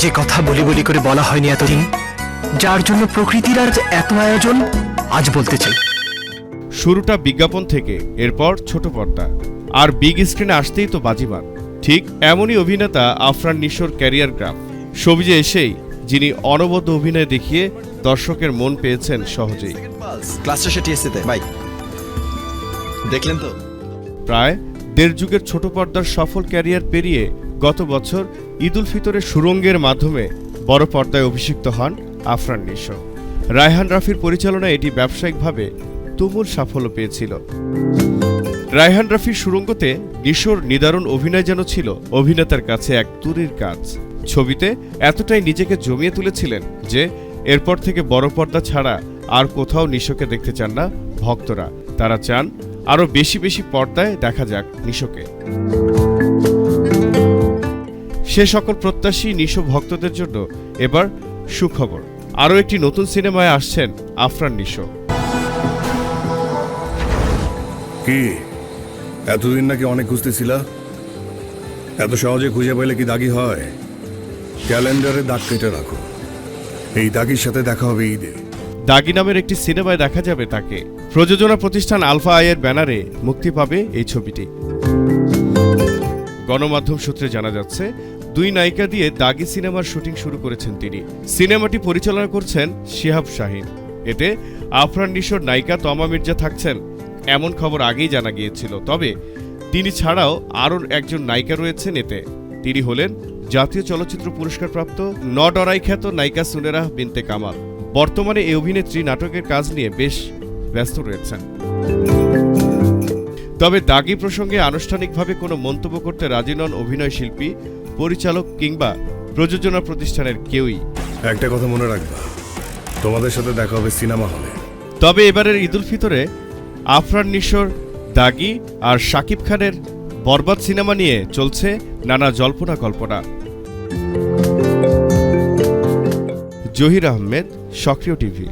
যে কথা বলি বলি করে বলা হয়নি এতদিন যার জন্য প্রকৃতির আজ এত আয়োজন আজ বলতে চাই। শুরুটা বিজ্ঞাপন থেকে এরপর ছোট পর্দা। আর বিগ স্ক্রিনে আসতেই তো বাজিমাত। ঠিক এমনই অভিনেতা আফরান নিশোর ক্যারিয়ার গ্রাফ। সবিজে এসেই যিনি অনবদ্য অভিনয় দেখিয়ে দর্শকের মন পেয়েছেন সহজেই। ক্লাস শেষে টিএসসিতে বাই দেখলেন তো? প্রায় দেড় যুগের ছোট পর্দার সফল ক্যারিয়ার পেরিয়ে গত বছর ঈদুল ফিতরের সুরঙ্গের মাধ্যমে বড় পর্দায় অভিষিক্ত হন আফরান নিশো। রায়হান রাফির পরিচালনায় এটি ব্যবসায়িকভাবে তুমুল সাফল্য পেয়েছিল। রায়হান রাফির সুরঙ্গতে নিশোর নিদারুণ অভিনয় যেন ছিল অভিনেতার কাছে এক তুরির কাজ। ছবিতে এতটাই নিজেকে জমিয়ে তুলেছিলেন যে এরপর থেকে বড় পর্দা ছাড়া আর কোথাও নিশোকে দেখতে চান না ভক্তরা। তারা চান আরও বেশি বেশি পর্দায় দেখা যাক নিশোকে। সে সকল প্রত্যাশী নিশো ভক্তদের জন্য এবার সুখবর। আরও একটি নতুন সিনেমায় আসছেন আফরান নিশো। কি? এতদিন নাকি অনেক খুঁজতেছিলা? এত সহজে খুঁজে পেলে কি দাগি হয়? ক্যালেন্ডারে দাগ কেটে রাখো। এই দাগির সাথে দেখা হবে ঈদে। দাগি নামের একটি সিনেমায় দেখা যাবে তাকে। প্রযোজনা প্রতিষ্ঠান আলফা আয়ের ব্যানারে মুক্তি পাবে এই ছবিটি। গণমাধ্যম সূত্রে জানা যাচ্ছে দুই নায়িকা দিয়ে দাগি সিনেমার শুটিং শুরু করেছেন তিনি। সিনেমাটি পরিচালনা করছেন শিহাব শাহিন। এতে আফরান নিশোর নায়িকা তমা মির্জা থাকছেন, এমন খবর আগেই জানা গিয়েছিল। তবে তিনি ছাড়াও আরও একজন নায়িকা রয়েছেন এতে। তিনি হলেন জাতীয় চলচ্চিত্র পুরস্কারপ্রাপ্ত ন ডরাই খ্যাত নায়িকা সুনেরা বিনতে কামাল। বর্তমানে এই অভিনেত্রী নাটকের কাজ নিয়ে বেশ ব্যস্ত রয়েছেন। তবে দাগি প্রসঙ্গে আনুষ্ঠানিকভাবে কোনো মন্তব্য করতে রাজি নন অভিনয় শিল্পী পরিচালক কিংবা প্রযোজনা প্রতিষ্ঠানের কেউই। একটা কথা মনে রাখবা তোমাদের সাথে দেখা হবে সিনেমা হলে। তবে এবারের ঈদুল ফিতরে আফরান নিশোর দাগি আর শাকিব খানের বরবাদ সিনেমা নিয়ে চলছে নানা জল্পনা কল্পনা। জহির আহমেদ সক্রিয় টিভি।